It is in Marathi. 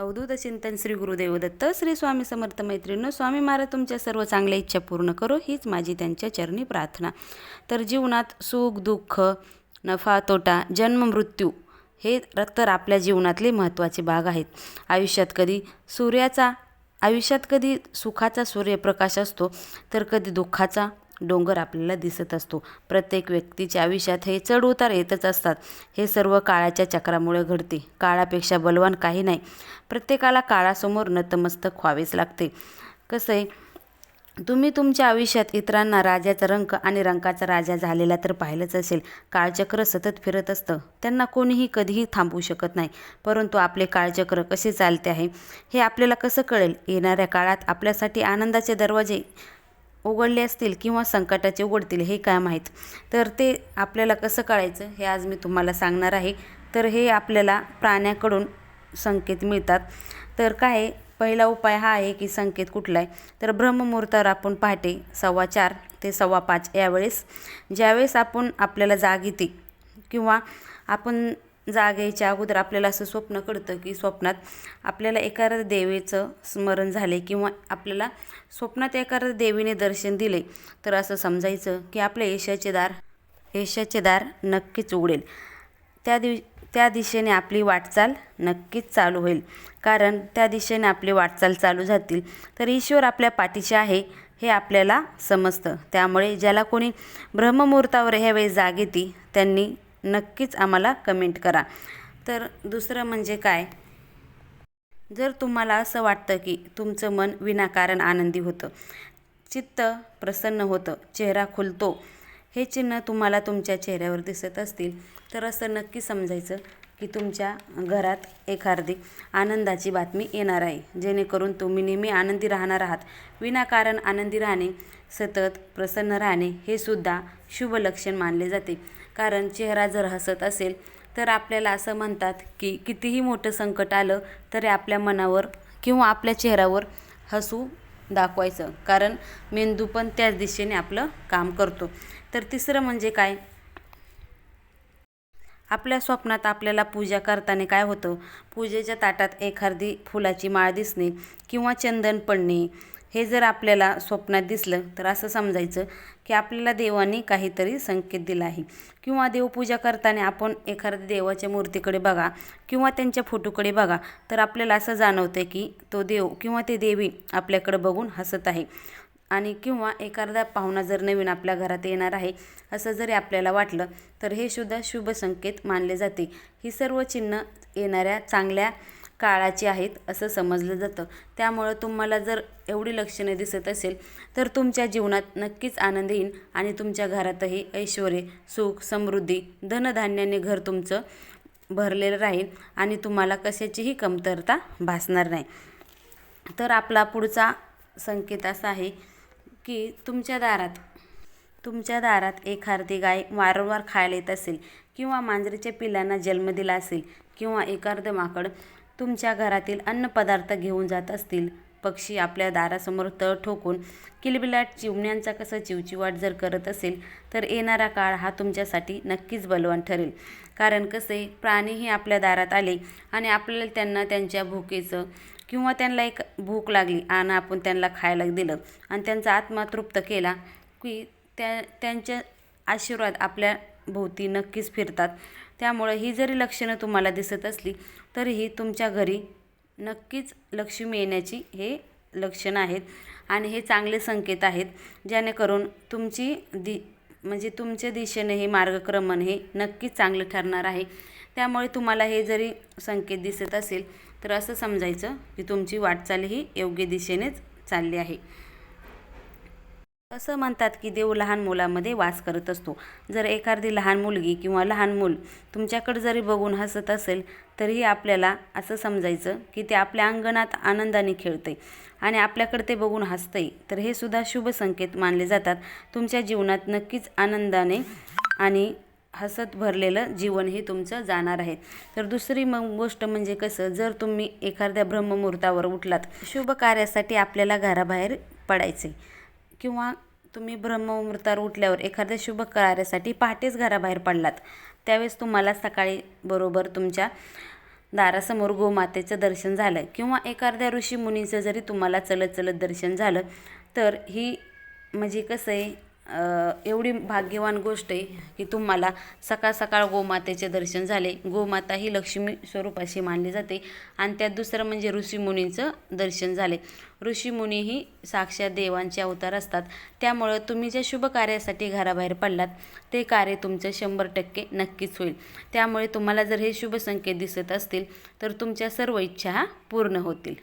अवधूत चिंतन श्री गुरुदेव दत्त श्री स्वामी समर्थ मैत्रिणींनो स्वामी महाराज तुमच्या सर्व चांगल्या इच्छा पूर्ण करो हीच माझी त्यांच्या चरणी प्रार्थना. तर जीवनात सुख दुःख नफा तोटा जन्म मृत्यू हे तर आपल्या जीवनातले महत्त्वाचे भाग आहेत. आयुष्यात कधी सूर्याचा आयुष्यात कधी सुखाचा सूर्यप्रकाश असतो तर कधी दुःखाचा डोंगर आपल्याला दिसत असतो. प्रत्येक व्यक्तीच्या आयुष्यात हे चढ उतार येतच असतात. हे सर्व काळाच्या चक्रामुळे घडते. काळापेक्षा बलवान काही नाही. प्रत्येकाला काळासमोर नतमस्तक व्हावेच लागते. कसं आहे? तुम्ही तुमच्या आयुष्यात इतरांना राजाचा रंक आणि रंकाचा राजा झालेला तर पाहिलंच असेल. काळचक्र सतत फिरत असतं. त्यांना कोणीही कधीही थांबवू शकत नाही. परंतु आपले काळचक्र कसे चालते आहे हे आपल्याला कसं कळेल? येणाऱ्या काळात आपल्यासाठी आनंदाचे दरवाजे उघडले असतील किंवा संकटाचे उघडतील हे काय माहीत. तर ते आपल्याला कसं कळायचं हे आज मी तुम्हाला सांगणार आहे. तर हे आपल्याला प्राण्याकडून संकेत मिळतात. तर काय आहे, पहिला उपाय हा आहे की संकेत कुठला आहे तर ब्रह्ममुहूर्तावर आपण पहाटे सव्वा चार ते सव्वा पाच यावेळेस ज्यावेळेस आपण आपल्याला जाग येते किंवा आपण जागेच्या अगोदर आपल्याला असं स्वप्न कळतं की स्वप्नात आपल्याला एखाद्या देवीचं स्मरण झाले किंवा आपल्याला स्वप्नात एखाद्या देवीने दर्शन दिले तर असं समजायचं की आपल्या यशाचे दार यशाचे दार नक्कीच उघडेल. त्या दिव त्या दिशेने आपली वाटचाल नक्कीच चालू होईल. कारण त्या दिशेने आपली वाटचाल चालू जातील तर ईश्वर आपल्या पाठीशी आहे हे आपल्याला समजतं. त्यामुळे ज्याला कोणी ब्रह्ममुहूर्तावर ह्यावेळी जाग येते त्यांनी नक्कीच आम्हाला कमेंट करा. तर दुसरं म्हणजे काय? जर तुम्हाला असं वाटतं की तुमचं मन विनाकारण आनंदी होतं चित्त प्रसन्न होतं चेहरा खुलतो हे चिन्ह तुम्हाला तुमच्या चेहऱ्यावर दिसत असतील तर असं नक्की समजायचं की तुमच्या घरात एखादी आनंदाची बातमी येणार आहे. जेणेकरून तुम्ही नेहमी आनंदी राहणार आहात. विनाकारण आनंदी राहणे सतत प्रसन्न राहणे हे सुद्धा शुभ लक्षण मानले जाते. कारण चेहरा जर हसत असेल तर आपल्याला असं म्हणतात की कितीही मोठं संकट आलं तरी आपल्या मनावर किंवा आपल्या चेहऱ्यावर हसू दाखवायचं. कारण मेंदू पण त्याच दिशेने आपलं काम करतो. तर तिसरं म्हणजे काय? आपल्या स्वप्नात आपल्याला पूजा करताना काय होतं? पूजेच्या ताटात एखादी फुलाची माळ दिसणे किंवा चंदन पडणे हे जर आपल्याला स्वप्नात दिसलं तर असं समजायचं की आपल्याला देवाने काहीतरी संकेत दिला आहे. किंवा देवपूजा करताना आपण एखाद्या देवाच्या मूर्तीकडे बघा किंवा त्यांच्या फोटोकडे बघा तर आपल्याला असं जाणवतं की तो देव किंवा ते देवी आपल्याकडे बघून हसत आहे. आणि किंवा एखादा पाहुणा जर नवीन आपल्या घरात येणार आहे असं जरी आपल्याला वाटलं तर हे सुद्धा शुभ संकेत मानले जाते. ही सर्व चिन्ह येणाऱ्या चांगल्या काळाची आहेत असं समजलं जातं. त्यामुळं तुम्हाला जर एवढी लक्षणे दिसत असेल तर तुमच्या जीवनात नक्कीच आनंद येईल आणि तुमच्या घरातही ऐश्वर सुख समृद्धी धनधान्याने घर तुमचं भरलेलं राहील आणि तुम्हाला कशाचीही कमतरता भासणार नाही. तर आपला पुढचा संकेत असा आहे की तुमच्या दारात तुमच्या दारात एखादी गाय वारंवार खायला येत असेल किंवा मांजरीच्या पिलांना जन्म दिला असेल किंवा एखादं माकड तुमच्या घरातील अन्नपदार्थ घेऊन जात असतील. पक्षी आपल्या दारासमोर तळ ठोकून किलबिलाट चिमण्यांचा कसं चिवचिवाट जर करत असेल तर येणारा काळ हा तुमच्यासाठी नक्कीच बलवान ठरेल. कारण कसे प्राणीही आपल्या दारात आले आणि आपल्याला त्यांना त्यांच्या भुकेचं किंवा त्यांना एक भूक लागली आणि आपण त्यांना खायला दिलं आणि त्यांचा आत्मा तृप्त केला की त्या त्यांच्या आशीर्वाद आपल्या भोवती नक्कीच फिरतात. त्यामुळे ही जरी लक्षणं तुम्हाला दिसत असली तरीही तुमच्या घरी नक्कीच लक्ष्मी येण्याची हे लक्षणं आहेत आणि हे चांगले संकेत आहेत जेणेकरून तुमची दि म्हणजे तुमच्या दिशेने हे मार्गक्रमण हे नक्कीच चांगलं ठरणार आहे. त्यामुळे तुम्हाला हे जरी संकेत दिसत असेल तर असं समजायचं की तुमची वाटचाल ही योग्य दिशेनेच चालली आहे. असं म्हणतात की देव लहान मुलामध्ये वास करत असतो. जर एखादी लहान मुलगी किंवा लहान मूल तुमच्याकडे जरी बघून हसत असेल तरीही आपल्याला असं समजायचं की ते आपल्या अंगणात आनंदाने खेळते आणि आपल्याकडे ते बघून हसते तर हे सुद्धा शुभ संकेत मानले जातात. तुमच्या जीवनात नक्कीच आनंदाने आणि हसत भरलेलं जीवन हे तुमचं जाणार आहे. तर दुसरी मग गोष्ट म्हणजे कसं जर तुम्ही एखाद्या ब्रह्ममुहूर्तावर उठलात शुभ कार्यासाठी आपल्याला घराबाहेर पडायचे किंवा तुम्ही ब्रह्ममुहूर्तावर उठल्यावर एखाद्या शुभ कार्यासाठी पहाटेच घराबाहेर पडलात त्यावेळेस तुम्हाला सकाळी बरोबर तुमच्या दारासमोर गोमातेचं दर्शन झालं किंवा एखाद्या ऋषी मुनीचं जरी तुम्हाला चलत चलत दर्शन झालं तर ही म्हणजे कसं आहे एवढी भाग्यवान गोष्ट आहे की तुम्हाला सकाळ सकाळ गोमातेचे दर्शन झाले. गोमाता ही लक्ष्मी स्वरूपाशी मानली जाते आणि त्यात दुसरं म्हणजे ऋषीमुनींचं दर्शन झाले. ऋषीमुनी ही साक्षात देवांचे अवतार असतात. त्यामुळं तुम्ही ज्या शुभ कार्यासाठी घराबाहेर पडलात ते कार्य तुमचं शंभर टक्के नक्कीच होईल. त्यामुळे तुम्हाला जर हे शुभ संकेत दिसत असतील तर तुमच्या सर्व इच्छा हा पूर्ण होतील.